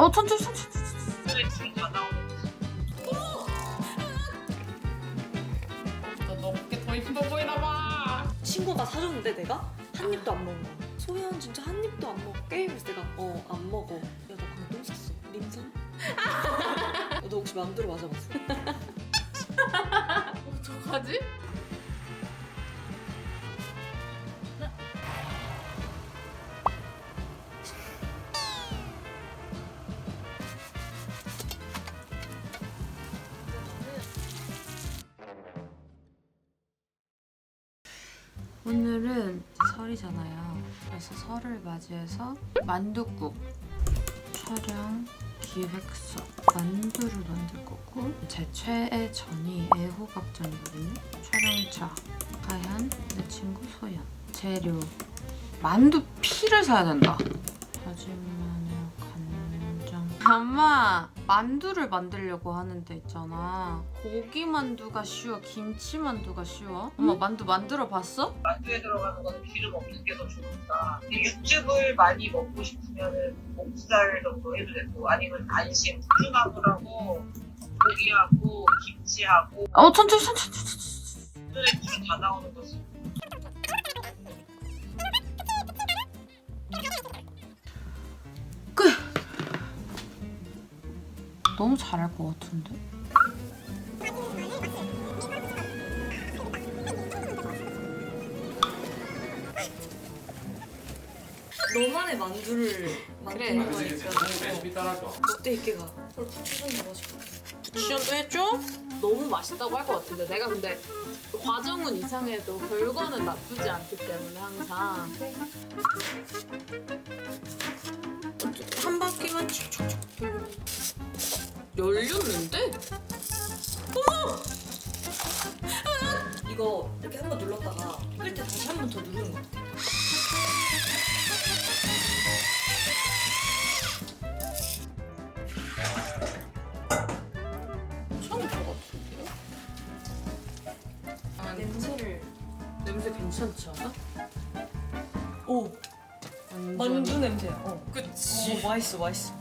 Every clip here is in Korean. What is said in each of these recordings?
어 천천히 천천히. 눈에 줄다 나오는 거지. 너 너무 더 힘들어 보이나 봐. 친구가 사줬는데 내가 한 입도 안 먹은 거야. 소연 진짜 한 입도 안 먹어. 게임에서 내가 어 안 먹어. 야나 방금 똥 쌌어. 림선? 너 혹시 만두로 맞아봤어? 어떡하지? 오늘은 설이잖아요. 그래서 설을 맞이해서 만둣국 촬영 기획서 만두를 만들 거고 제 최애 전이 애호박전이거든요. 촬영차 하얀 내 친구 소연 재료 만두 피를 사야 된다. 다진 마늘 간장 엄마 만두를 만들려고 하는데 있잖아. 고기 만두가 쉬워 김치 만두가 쉬워? 엄마 만두 만들어 봤어? 만두에 들어가는 거는 기름 없는 게 더 좋으니까. 근데 육즙을 많이 먹고 싶으면은 목살 정도 해도 되고 아니면 안심 푸주나물하고 고기하고 김치하고. 어 천천히 천천히 천천히 눈에 줄다 나오는 거지. 너무 잘할 것 같은데? 너만의 만두를 만드는 그래. 거니까 롯데 있게 가 그걸 푸주는 넣어가지고 추천도 해줘? 너무 맛있다고 할 것 같은데 내가 근데 그 과정은 이상해도 결과는 나쁘지 않기 때문에 항상 이렇게 한 번 눌렀다가 끌때 다시 한 번 더 누르는 거 같아. 괜찮을 것 같은데요? 아, 냄새를 냄새 괜찮지 않아? 오 만두 냄새야. 어. 그치 어 맛있어 맛있어.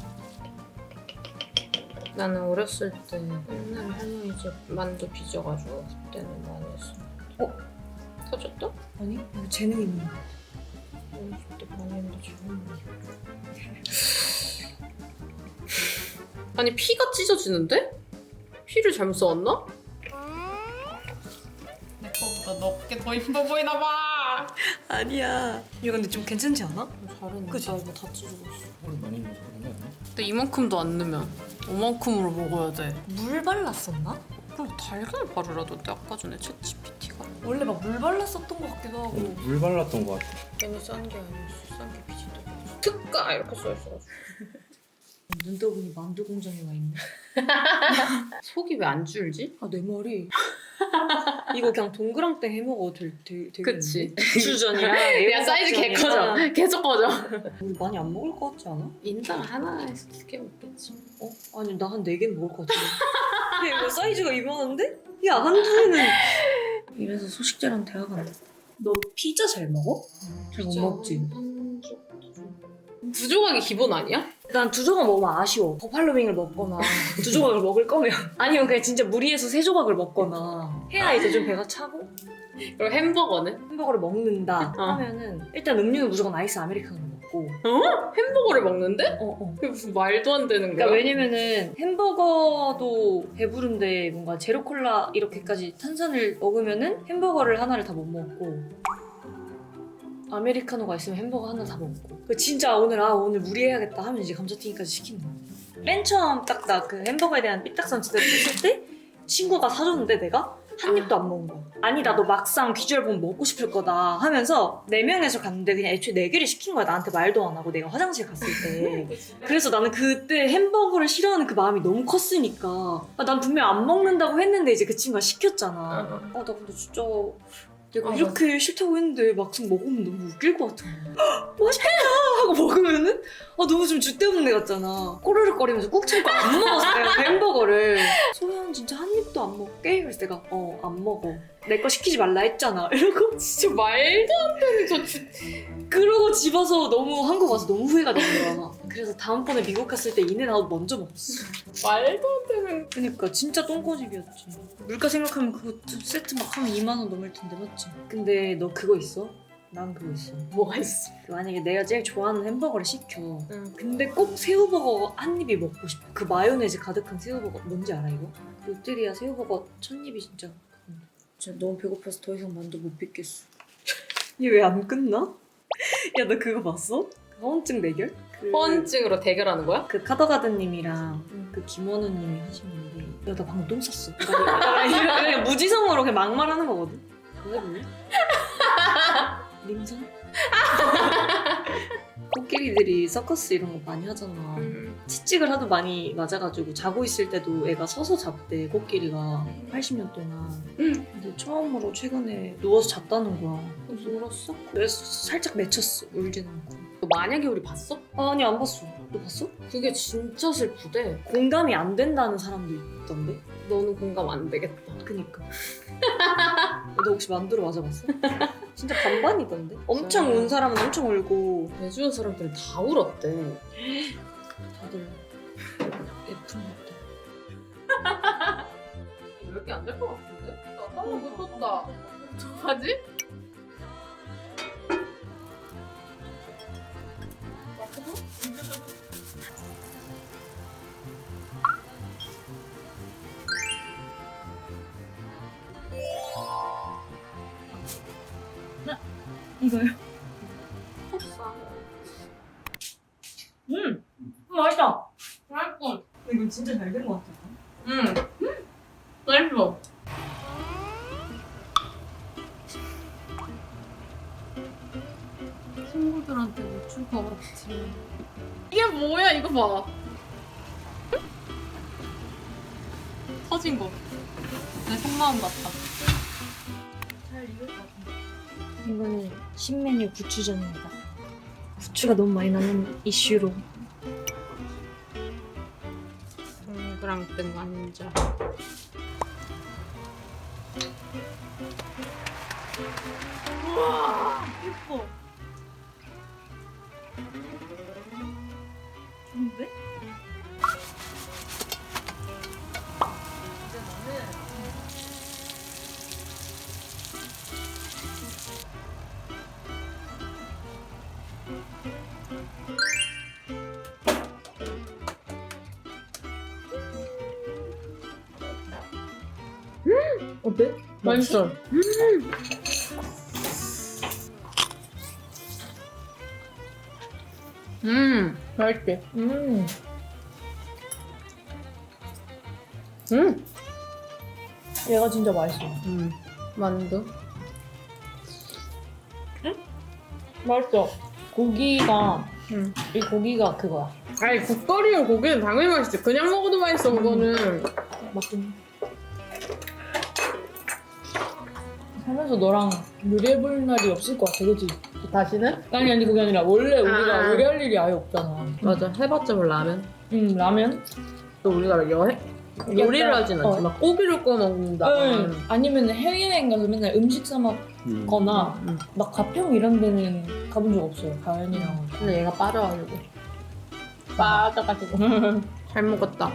나는 어렸을 때 맨날 할머니 집 만두 빚어가지고 그때는 많이 했어 어? 터졌다? 아니 이거 재능 있는 거. 지금 아니 피가 찢어지는데? 피를 잘못 써왔나? 내 거보다 너게 더 힘들어 보이나 봐 아니야. 이거 근데 좀 괜찮지 않아? 잘했네 그치? 나 이거 다 찢어졌어 물 많이 넣어서 그런 거 아니야? 근데 이만큼도 안 넣으면 이만큼으로 먹어야 돼 물 발랐었나? 그럼 달걀 바르라던데 아까 전에 챗GPT가 원래 막 물 발랐었던 것 같기도 하고. 물 발랐던 거 같아. 괜히 싼 게 아니었어 싼게 빚인데 특가 이렇게 써있어가지고 눈 떠보니 만두 공장에 와 있네. 속이 왜 안 줄지? 아 내 머리. 이거 그냥 동그랑땡 해 먹어도 될, 될, 되겠는데? 그치. 주전이랑 야 사이즈 개 커져 계속 커져 많이 안 먹을 것 같지 않아? 인당 하나에서 두 개 먹겠지 어? 아니 나 한 네 개 먹을 것 같은데. 야 이거 사이즈가 이만한데? 야 한두에는 이래서 소식자랑 대화 간다. 너 피자 잘 먹어? 잘 못 먹지. 두 조각이 기본 아니야? 난두 조각 먹으면 아쉬워. 버팔로윙을 먹거나 두 조각을 먹을 거면 아니면 그냥 진짜 무리해서 세 조각을 먹거나 해야 이제 좀 배가 차고 그리고 햄버거는? 햄버거를 먹는다 어. 하면은 일단 음료는 무조건 아이스 아메리카노 먹고 햄버거를 먹는데? 어, 어. 그게 무슨 말도 안 되는 거야? 그러니까 왜냐면은 햄버거도 배부른데 뭔가 제로 콜라 이렇게까지 탄산을 먹으면은 햄버거를 하나를 다 못 먹고 아메리카노가 있으면 햄버거 하나 다 먹고. 그 진짜 오늘 아 오늘 무리해야겠다 하면 이제 감자튀김까지 시키는 거야. 맨 처음 딱 나 그 햄버거에 대한 삐딱선 제대로 했을 때 친구가 사줬는데 내가 한 입도 안 먹은 거야. 아니다 너 막상 비주얼 보면 먹고 싶을 거다 하면서 네 명에서 갔는데 그냥 애초에 네 개를 시킨 거야. 나한테 말도 안 하고 내가 화장실 갔을 때. 그래서 나는 그때 햄버거를 싫어하는 그 마음이 너무 컸으니까 아, 난 분명 안 먹는다고 했는데 이제 그 친구가 시켰잖아. 아 나 근데 진짜 내가 어, 이렇게 싫다고 했는데 막상 먹으면 너무 웃길 것 같은 거야. 맛있다 하고 먹으면은 아 너무 좀 줏대없는 애 같잖아. 꼬르륵 거리면서 꾹 참고 안 먹었어 내가 그 햄버거를. 소연 진짜 한 입도 안 먹게? 그래서 내가 어 안 먹어. 내 거 시키지 말라 했잖아. 이러고 진짜 말도 안 되는 저 진- 그러고 집 와서 너무 한국 와서 너무 후회가 되는 거야. 그래서 다음번에 미국 갔을 때 인앤아웃 먼저 먹었어. 말도 안 되는. 그니까 진짜 똥꼬집이었지. 물가 생각하면 그거 세트 막 하면 2만 원 넘을 텐데 맞지? 근데 너 그거 있어? 난 그거 있어. 뭐가 있어? 그 만약에 내가 제일 좋아하는 햄버거를 시켜. 응. 근데 꼭 새우버거 한 입이 먹고 싶어. 그 마요네즈 가득한 새우버거 뭔지 알아 이거? 롯데리아 새우버거 첫 입이 진짜. 진짜 너무 배고파서 더 이상 만두 못 빚겠어. 얘 왜 안 끝나? 야 너 그거 봤어? 그 허언증 대결? 그... 허언증으로 대결하는 거야? 그 카더가드님이랑 그 김원우님이 하신 건데 야나 방금 똥 그러니까 그냥 무지성으로 그냥 막말하는 거거든 그거 해볼래? 림성? 코끼리들이 서커스 이런 거 많이 하잖아 음. 채찍을 하도 많이 맞아가지고 자고 있을 때도 애가 서서 잤대 코끼리가 80년 동안 근데 처음으로 최근에 누워서 잤다는 거야 그래서 울었어? 내 살짝 맺혔어 울진 않고 너 만약에 우리 봤어? 아니 안 봤어 너 봤어? 그게 진짜 슬프대. 공감이 안 된다는 사람도 있던데? 너는 공감 안 되겠다. 그니까. 너 혹시 만두로 맞아봤어? 진짜 반반이던데? 엄청 운 사람은 엄청 울고 내 주변 사람들은 다 울었대. 다들 F인 것 같아. 몇개 안 될 것 같은데? 나 한번 붙었다. 어떡하지? 이거요? 음! 맛있다! 맛있어. 이거 진짜 잘 된 것 같아. 응. 맛있어. 친구들한테 못 줄 것 같지. 이게 뭐야, 이거 봐. 터진 거. 내 속마음 같다. 이거는 신메뉴 부추전입니다. 부추가 너무 많이 나는 이슈로. 동그랑땡 앉아. 예뻐. 좋은데? 어때? 맛있어. 음, 맛있지? 음. 음, 얘가 진짜 맛있어. 음. 만두. 맛있어. 고기가 음. 이 고기가 그거야. 아니, 국거리용 고기는 당연히 맛있지. 그냥 먹어도 맛있어, 그거는. 맞긴. 해. 살면서 너랑 요리해볼 날이 없을 것 같아, 그지? 다시는? 아니 아니 그게 아니라 원래 우리가 아. 요리할 일이 아예 없잖아. 맞아, 해봤자 뭐 라면. 응 라면? 또 우리가 여행, 요리를 하진 않지. 어. 막 고기를 구워 먹는다. 응. 아니면 해외여행 가서 맨날 음식 사 먹거나 음. 막 가평 이런 데는 가본 적 없어요. 가연이랑. 근데 얘가 빠져가지고. 빠져가지고. 잘 먹었다.